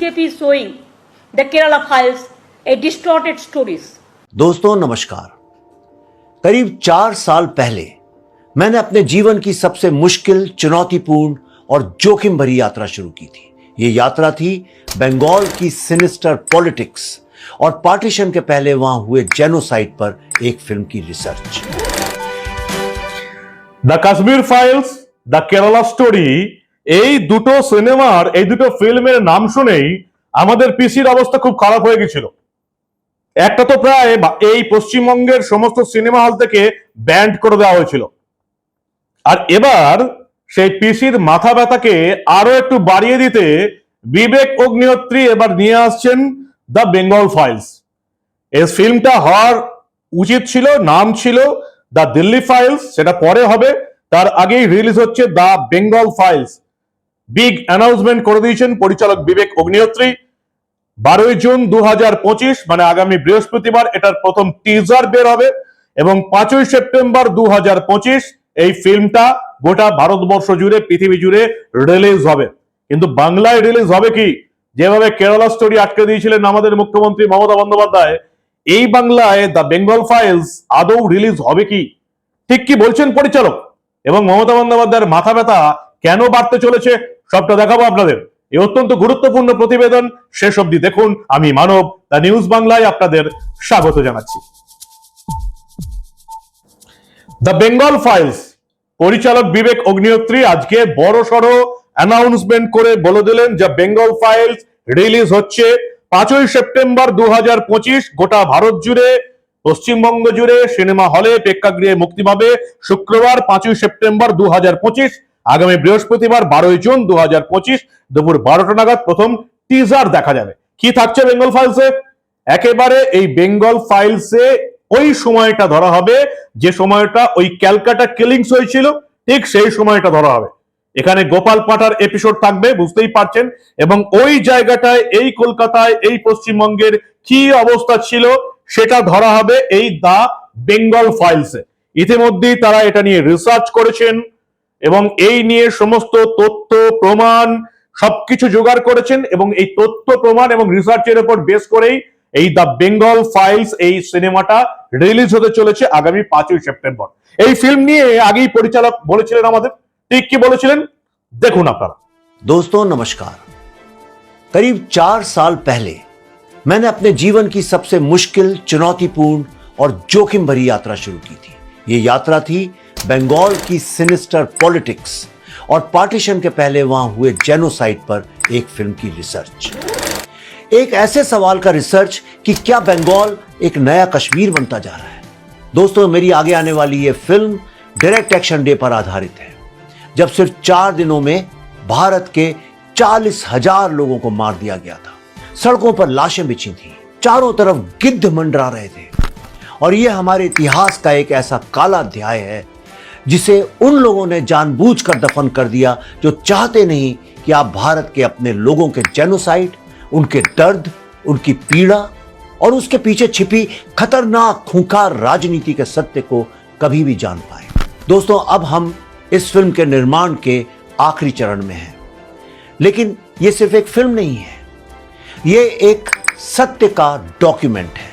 BJP is showing the Kerala files a distorted stories. दोस्तों नमस्कार। करीब चार साल पहले मैंने अपने जीवन की सबसे मुश्किल चुनौतीपूर्ण और जोखिम भरी यात्रा शुरू की थी। ये यात्रा थी बंगाल की सिनिस्टर पॉलिटिक्स और पार्टीशन के पहले वहाँ हुए जेनोसाइड पर एक फ़िल्म की research. The Kashmir files the Kerala story এই দুটো সিনেমার, এই দুটো ফিল্মের নাম শুনেই আমাদের পিসির অবস্থা খুব খারাপ হয়ে গেছিল। একটা তো প্রায় এই পশ্চিমবঙ্গের সমস্ত সিনেমা হল থেকে ব্যান্ড করে দেওয়া হয়েছিল। আর এবার সেই পিসির মাথা ব্যথাকে আরও একটু বাড়িয়ে দিতে বিবেক অগ্নিহোত্রী এবার নিয়ে আসছেন দ্য বেঙ্গল ফাইলস। এই ফিল্মটা হওয়ার উচিত ছিল, নাম ছিল দ্য দিল্লি ফাইলস, সেটা পরে হবে। তার আগেই রিলিজ হচ্ছে the Bengal files. Big announcement করে দিয়েছেন পরিচালক বিবেক অগ্নিহোত্রী। বারোই জুন দু হাজার পঁচিশ মানে আগামী বৃহস্পতিবার, এটার প্রথম টিজার বের হবে এবং পাঁচই সেপ্টেম্বর দু এই ফিল্মটা গোটা ভারতবর্ষ জুড়ে, পৃথিবী জুড়ে রিলিজ হবে। কিন্তু বাংলায় রিলিজ হবে কি? যেভাবে কেরালা স্টোরি আটকে দিয়েছিলেন আমাদের মুখ্যমন্ত্রী মমতা বন্দ্যোপাধ্যায়, এই বাংলায় দ্য বেঙ্গল ফাইলস আদৌ রিলিজ হবে কি? ঠিক কি বলছেন পরিচালক? এবং মমতা বন্দ্যোপাধ্যায়ের মাথা ব্যথা কেন বাড়তে চলেছে? সবটা দেখাবো আপনাদের। এই অত্যন্ত গুরুত্বপূর্ণ প্রতিবেদন শেষ অবধি দেখুন। আমি মানব, দ্য নিউজ বাংলায় আপনাদের স্বাগত জানাচ্ছি। দ্য বেঙ্গল ফাইলস, পরিচালক বিবেক অগ্নিহোত্রী আজকে বড় সড়ো অ্যানাউন্সমেন্ট করে বলে দিলেন যে বেঙ্গল ফাইলস রিলিজ হচ্ছে পাঁচই সেপ্টেম্বর দু হাজার পঁচিশ, গোটা ভারত জুড়ে, পশ্চিমবঙ্গ জুড়ে, সিনেমা হলে প্রেক্ষাগৃহে মুক্তি পাবে। শুক্রবার পাঁচই সেপ্টেম্বর দু হাজার পঁচিশ আগামী বৃহস্পতিবার বারোই জুন দু হাজার পঁচিশ দুপুর বারোটা নাগাদ প্রথম টিজার দেখা যাবে। কি থাকছে বেঙ্গল ফাইলসে একেবারে এই বেঙ্গল ফাইলসে ওই সময়টা ধরা হবে, যে সময়টা ওই ক্যালকাটা কিলিংস হয়েছিল, ঠিক সেই সময়টা ধরা হবে। এখানে গোপাল পাটার এপিসোড থাকবে, বুঝতেই পারছেন, এবং ওই জায়গাটায়, এই কলকাতায়, এই পশ্চিমবঙ্গের কি অবস্থা ছিল, সেটা ধরা হবে এই দা বেঙ্গল ফাইলসে ইতিমধ্যেই তারা এটা নিয়ে রিসার্চ করেছেন। এবং এই নিয়ে সমস্ত তথ্য প্রমাণ সবকিছু জোগাড় করেছেন এবং এই তথ্য প্রমাণ এবং রিসার্চের উপর বেস করেই এই দ্য বেঙ্গল ফাইলস এই সিনেমাটা রিলিজ হতে চলেছে আগামী পাঁচই সেপ্টেম্বর এই ফিল্ম নিয়ে আগেই পরিচালক বলেছিলেন আমাদের ঠিক কি বলেছিলেন দেখুন আপনারা दोस्तों नमस्कार करीब चार साल पहले मैंने अपने जीवन की सबसे मुश्किल चुनौतीपूर्ण और जोखिम भरी यात्रा शुरू की थी ये यात्रा थी बंगाल की सिनिस्टर पॉलिटिक्स और पार्टीशन के पहले वहाँ हुए जेनोसाइड पर एक फ़िल्म की रिसर्च एक ऐसे सवाल का रिसर्च कि क्या बंगाल एक नया कश्मीर बनता जा रहा है? दोस्तों, मेरी आगे आने वाली ये फ़िल्म डायरेक्ट एक्शन डे पर आधारित है। जब सिर्फ़ चार दिनों में भारत के चालीस हज़ार लोगों को मार दिया गया था। सड़कों पर लाशें बिछी थी। चारों तरफ़ गिद्ध मंडरा रहे थे। और यह हमारे इतिहास का एक ऐसा काला अध्याय है, जिसे उन लोगों ने जानबूझकर दफन कर दिया जो चाहते नहीं कि आप भारत के अपने लोगों के जेनोसाइड उनके दर्द, उनकी पीड़ा और उसके पीछे छिपी खतरनाक खूंखार राजनीति के सत्य को कभी भी जान पाए। दोस्तों, अब हम इस फ़िल्म के निर्माण के आखिरी चरण में हैं। लेकिन ये सिर्फ़ एक फ़िल्म नहीं है, ये एक सत्य का डॉक्यूमेंट है।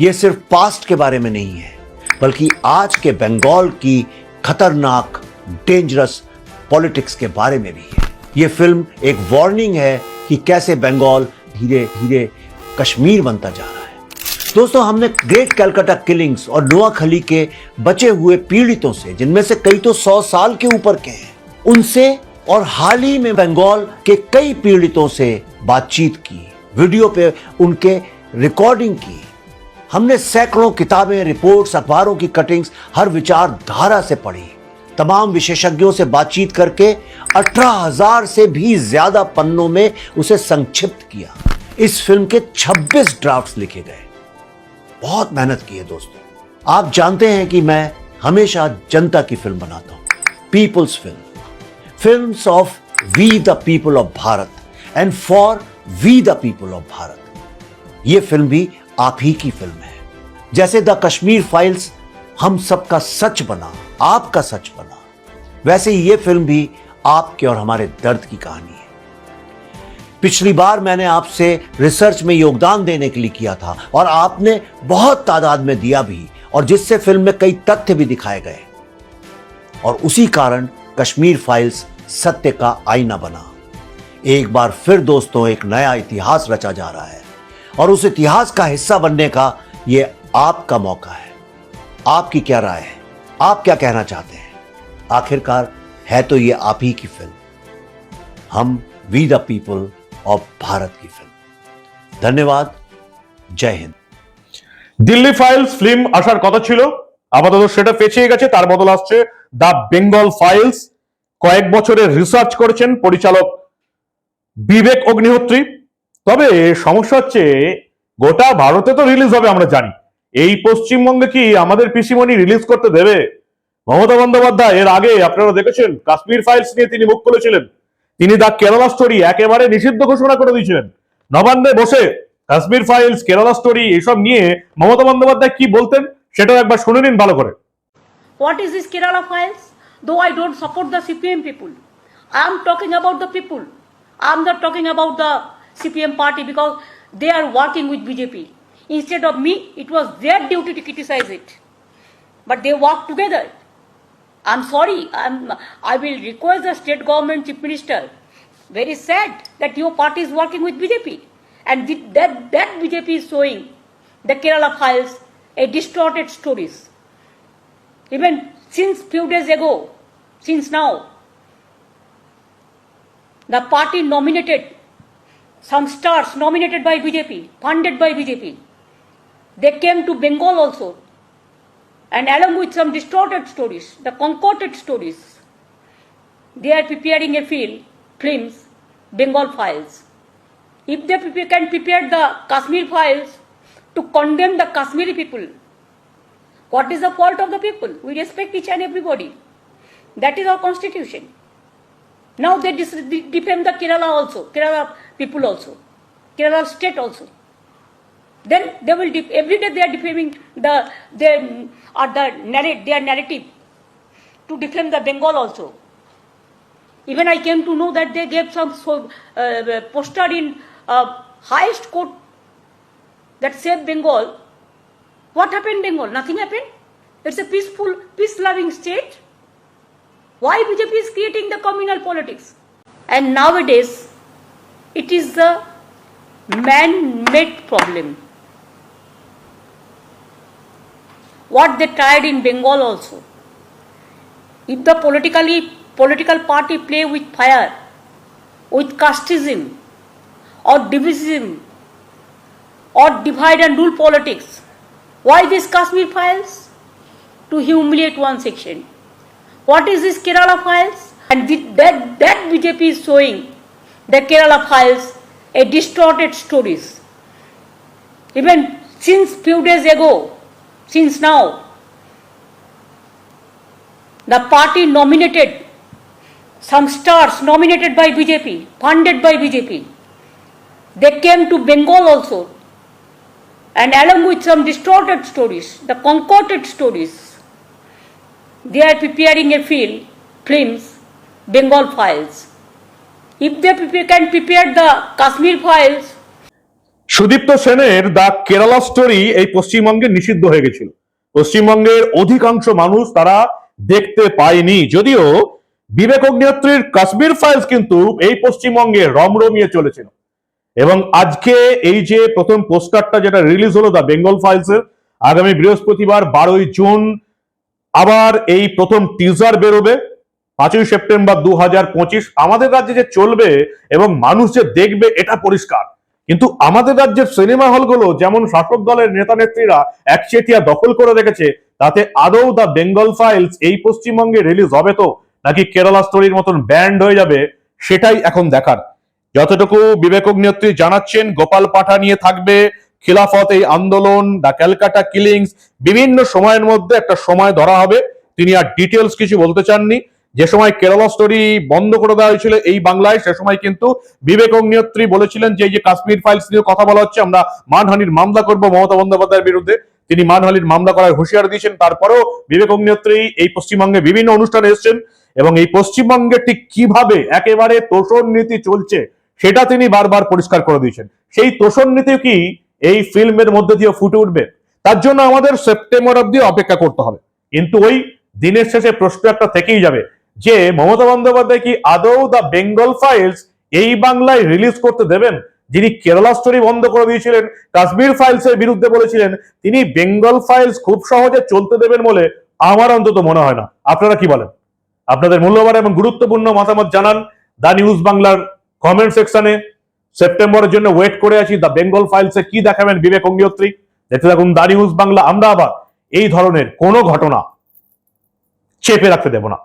ये सिर्फ़ पास्ट के बारे में नहीं है, बल्कि आज के बंगाल की खतरनाक डेंजरस पॉलिटिक्स के बारे में भी है। ये फ़िल्म एक वार्निंग है कि कैसे बंगाल धीरे धीरे कश्मीर बनता जा रहा है। दोस्तों, हमने ग्रेट कैलकाटा किलिंग्स और नोआखली के बचे हुए पीड़ितों से, जिनमें से कई तो सौ साल के ऊपर के हैं, उनसे और हाल ही में बंगाल के कई पीड़ितों से बातचीत की, वीडियो पे उनके रिकॉर्डिंग की। हमने सैकड़ों किताबें रिपोर्ट्स अखबारों की कटिंग्स हर विचारधारा से पढ़ी। तमाम विशेषज्ञों से बातचीत करके अठारह हज़ार से भी ज़्यादा पन्नों में उसे संक्षिप्त किया। इस फ़िल्म के 26 ड्राफ्ट्स लिखे गए। बहुत मेहनत की है दोस्तों। आप जानते हैं कि मैं हमेशा जनता की फ़िल्म बनाता हूँ। People's film film of we the people of Bharat and for we the people of Bharat ये फ़िल्म भी आप ही की फ़िल्म है। जैसे द कश्मीर फाइल्स, हम सबका सच बना, आपका सच बना। वैसे ही ये फ़िल्म भी आपके और हमारे दर्द की कहानी है। पिछली बार मैंने आपसे रिसर्च में योगदान देने के लिए किया था और आपने बहुत तादाद में दिया भी, और जिससे फ़िल्म में कई तथ्य भी दिखाए गए। और उसी कारण कश्मीर फाइल्स सत्य का आईना बना। एक बार फिर दोस्तों, एक नया इतिहास रचा जा रहा है। और उस इतिहास का हिस्सा बनने का ये आपका मौका है आपकी क्या राय है आप क्या कहना चाहते हैं आखिरकार है तो ये आप ही की फिल्म हम we the people of Bharat की फिल्म धन्यवाद जय हिंद দিল্লি ফাইলস ফিল্ম আসার কথা ছিল আপাতত সেটা পেছিয়ে গেছে তার বদল আসছে দ্য বেঙ্গল ফাইলস কয়েক বছরের রিসার্চ করেছেন পরিচালক বিবেক অগ্নিহোত্রী তবে সমস্যা হচ্ছে গোটা ভারতে তো রিলিজ হবে আমরা জানি। এই পশ্চিমবঙ্গে কি আমাদের পিসিমণি রিলিজ করতে দেবে? মমতা বন্দ্যোপাধ্যায় এর আগে আপনারা দেখেছেন কাশ্মীর ফাইলস নিয়ে তিনি মুখ খুলেছিলেন। তিনি দা কেরালা স্টোরি একেবারে নিষিদ্ধ ঘোষণা করে দিয়েছিলেন। নবান্নে বসে কাশ্মীর ফাইলস কেরালা স্টোরি এসব নিয়ে মমতা বন্দ্যোপাধ্যায় কি বলতেন সেটাও একবার শুনে নিন ভালো করে। What is this Kerala files Though I don't support CPM people, I am talking about the people. I am not talking about the CPM party because they are working with BJP. Instead of me, it was their duty to criticize it. But they work together. I'm sorry. I'm, I will request the state government chief minister. Very sad that your party is working with BJP. And that, that BJP is showing the Kerala files a distorted stories even since few days ago, since now, the party nominated some stars nominated by BJP, funded by BJP. They came to Bengal also, and along with some distorted stories, the concocted stories, they are preparing a film, films, Bengal files. If they can prepare the Kashmir files to condemn the Kashmiri people, what is the fault of the people? We respect each and everybody. That is our constitution. Now they defame the Kerala also, Kerala people also, Kerala state also. Then they will def- every day they are defaming the their or the narrate their narrative to defame the Bengal also. Even I came to know that they gave some so, uh, poster in uh, highest court that saved Bengal what happened in Bengal? Nothing happened. It's a peaceful, peace-loving state. Why BJP is creating the communal politics? And nowadays, it is the man-made problem. What they tried in Bengal also. If the politically political party play with fire, with casteism, or division, or divide and rule politics, why this Kashmir files? To humiliate one section. What is this Kerala files? And that, that BJP is showing the Kerala files a distorted stories. Even since few days ago, since now, the party nominated some stars nominated by BJP, funded by BJP. They came to Bengal also and along with some distorted stories, the concocted stories, they are preparing a film, films, Bengal files. If they can prepare the Kashmir files, Sudipto সেনের the Kerala story এই পশ্চিমবঙ্গে নিষিদ্ধ হয়ে গেছিল। পশ্চিমবঙ্গের অধিকাংশ মানুষ তারা দেখতে পায়নি। যদিও বিবেক অগ্নিহোত্রীর কাশ্মীর ফাইলস কিন্তু এই পশ্চিমবঙ্গে রমরমিয়ে চলেছিল। এবং আজকে এই যে প্রথম পোস্টারটা যেটা রিলিজ হলো দা বেঙ্গল ফাইলস এর আগামী বৃহস্পতিবার বারোই জুন আবার এই প্রথম টিজার বেরোবে। পাঁচই সেপ্টেম্বর দু হাজার পঁচিশ আমাদের রাজ্যে যে চলবে এবং মানুষ যে দেখবে এটা পরিষ্কার। কিন্তু আমাদের রাজ্যের সিনেমা হলগুলো যেমন শাসক দলের নেতা নেত্রীরা একচেটিয়া দখল করে রেখেছে, তাতে আদৌ দা বেঙ্গল ফাইলস এই পশ্চিমবঙ্গে রিলিজ হবে তো, নাকি কেরালা স্টোরির মতন ব্যান্ড হয়ে যাবে, সেটাই এখন দেখার। যতটুকু বিবেক অগ্নিহোত্রী জানাচ্ছেন, গোপাল পাঠা নিয়ে থাকবে, খিলাফত এই আন্দোলন দা ক্যালকাটা কিলিংস বিভিন্ন সময়ের মধ্যে একটা সময় ধরা হবে। তিনি আর ডিটেলস কিছু বলতে চাননি। যে সময় কেরালা স্টোরি বন্ধ করে দেওয়া হয়েছিল এই বাংলায়, সে সময় কিন্তু বিবেক অগ্নিহোত্রী বলেছিলেন যে এই যে কাশ্মীর ফাইলস নিয়ে কথা বলা হচ্ছে, আমরা মানহানির মামলা করব মমতা বন্দ্যোপাধ্যায়ের বিরুদ্ধে। তিনি মানহানির মামলা করার হুঁশিয়ার দিয়েছেন। তারপরেও বিবেক অগ্নিহোত্রী এই পশ্চিমবঙ্গে বিভিন্ন অনুষ্ঠানে এসেছেন এবং এই পশ্চিমবঙ্গে ঠিক কীভাবে একেবারে তোষণ নীতি চলছে, সেটা তিনি বারবার পরিষ্কার করে দিয়েছেন। সেই তোষণ নীতি কি এই ফিল্মের মধ্যে দিয়ে ফুটে উঠবে? তার জন্য আমাদের সেপ্টেম্বর অব্দি অপেক্ষা করতে হবে। কিন্তু ওই দিনের শেষে প্রশ্ন একটা থেকেই যাবে। যে মমতা বন্দ্যোপাধ্যায় কি আদৌ দ্য বেঙ্গল ফাইলস এই বাংলায় রিলিজ করতে দেবেন? যিনি কেরালা স্টোরি বন্ধ করে দিয়েছিলেন কাশ্মীর ফাইলস এর বিরুদ্ধে বলেছিলেন, তিনি বেঙ্গল ফাইলস খুব সহজে চলতে দেবেন বলে আমার অন্তত মনে হয় না। আপনারা কি বলেন? আপনাদের মূল্যবান এবং গুরুত্বপূর্ণ মতামত জানান দা নিউজ বাংলার কমেন্ট সেকশনে সেপ্টেম্বরের জন্য ওয়েট করে আছি দ্য বেঙ্গল ফাইলসে কি দেখাবেন বিবেক অঙ্গিয়ত্রী? দেখতে থাকুন দা নিউজ বাংলা আমরা আবার এই ধরনের কোনো ঘটনা চেপে রাখতে দেব না।